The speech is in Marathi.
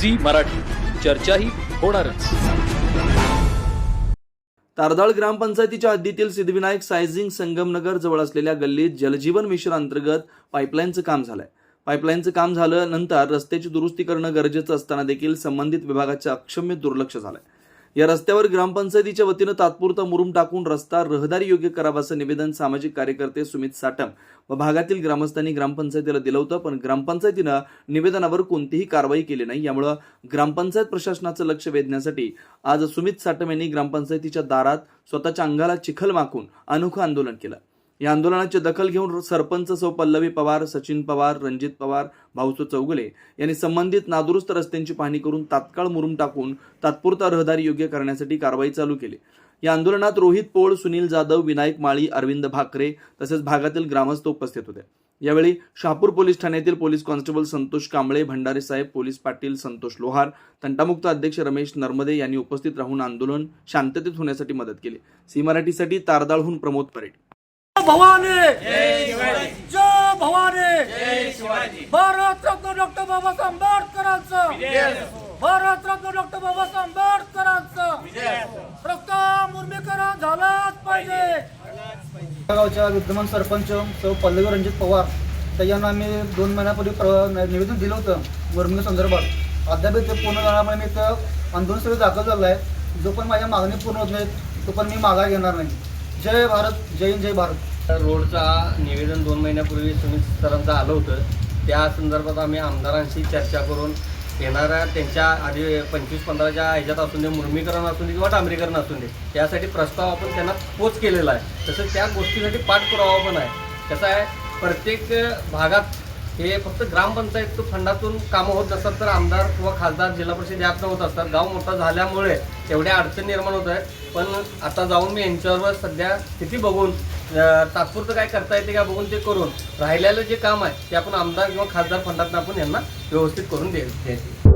झी मराठी. चर्चाही होणारच. तारदाळ ग्रामपंचायतीच्या हद्दीतील सिद्धिविनायक सायझिंग संगमनगर जवळ असलेल्या गल्लीत जलजीवन मिशन अंतर्गत पाईपलाईनचं काम झालंय. पाईपलाईनचं काम झालं नंतर रस्त्याची दुरुस्ती करणं गरजेचं असताना देखील संबंधित विभागाच्या अक्षम्य दुर्लक्ष झालंय. या रस्त्यावर ग्रामपंचायतीच्या वतीनं तात्पुरता मुरुम टाकून रस्ता रहदारी योग्य करावा असं निवेदन सामाजिक कार्यकर्ते सुमित साटम व भागातील ग्रामस्थांनी ग्रामपंचायतीला दिलं होतं पण ग्रामपंचायतीनं निवेदनावर कोणतीही कारवाई केली नाही. यामुळं ग्रामपंचायत प्रशासनाचं लक्ष वेधण्यासाठी आज सुमित साटम यांनी ग्रामपंचायतीच्या दारात स्वतःच्या अंगाला चिखल माखून अनोखं आंदोलन केलं. या आंदोलनाची दखल घेऊन सरपंच सौ पल्लवी पवार सचिन पवार रणजित पवार भाऊसो चौगुले यांनी संबंधित नादुरुस्त रस्त्यांची पाहणी करून तात्काळ मुरुम टाकून तात्पुरता रहदारी योग्य करण्यासाठी कारवाई चालू केली. या आंदोलनात रोहित पोळ सुनील जाधव विनायक माळी अरविंद भाकरे तसेच भागातील ग्रामस्थ उपस्थित होते. यावेळी शहापूर पोलीस ठाण्यातील पोलीस कॉन्स्टेबल संतोष कांबळे भंडारे साहेब पोलीस पाटील संतोष लोहार तंटामुक्त अध्यक्ष रमेश नर्मदे यांनी उपस्थित राहून आंदोलन शांततेत होण्यासाठी मदत केली. सी मराठीसाठी तारदाळहून प्रमोद परेड. भवानी। जय भवानी। भारत रत्न डॉक्टर बाबासाहेब आंबेडकरांचं। भारत रत्न डॉक्टर बाबासाहेब आंबेडकरांचं। रक्त मुर्मीकरण झालाच पाहिजे। गावच्या विद्यमान सरपंच सौ पल्लवी रणजित पवार त्यांना आम्ही दोन महिन्यापूर्वी प्र- निवेदन दिलं होतं वर्मिंग संदर्भात. अद्याप ते पूर्ण झाल्यामुळे मी इथं आंदोलन सगळं दाखल झालं आहे जो पण माझ्या मागणी पूर्ण होत नाही तो पण मी मागा घेणार नाही. जय भारत जय हिंद जय भारत. रोडचा निवेदन दोन महिन्यापूर्वी सुमित सरांचं आलं होतं. त्या संदर्भात आम्ही आमदारांशी चर्चा करून येणाऱ्या त्यांच्या आधी पंचवीस पंधराच्या ह्याच्यात असून दे मुर्मीकरण असून दे किंवा डांबरीकरण असून दे यासाठी प्रस्ताव आपण त्यांना पोच केलेला आहे. तसंच त्या गोष्टीसाठी पाठपुरावा पण आहे. कसं आहे प्रत्येक भागात हे फक्त ग्रामपंचायत फंडातून कामं होत नसतात तर आमदार किंवा खासदार जिल्हा परिषद यातनं होत असतात. गाव मोठा झाल्यामुळे एवढ्या अडचणी निर्माण होत आहेत. पण आता जाऊन मी यांच्यावर सध्या स्थिती बघून तात्पुरतं काय करता येते का बघून ते करून राहिलेलं जे काम आहे ते आपण आमदार किंवा खासदार फंडातून आपण यांना व्यवस्थित करून दे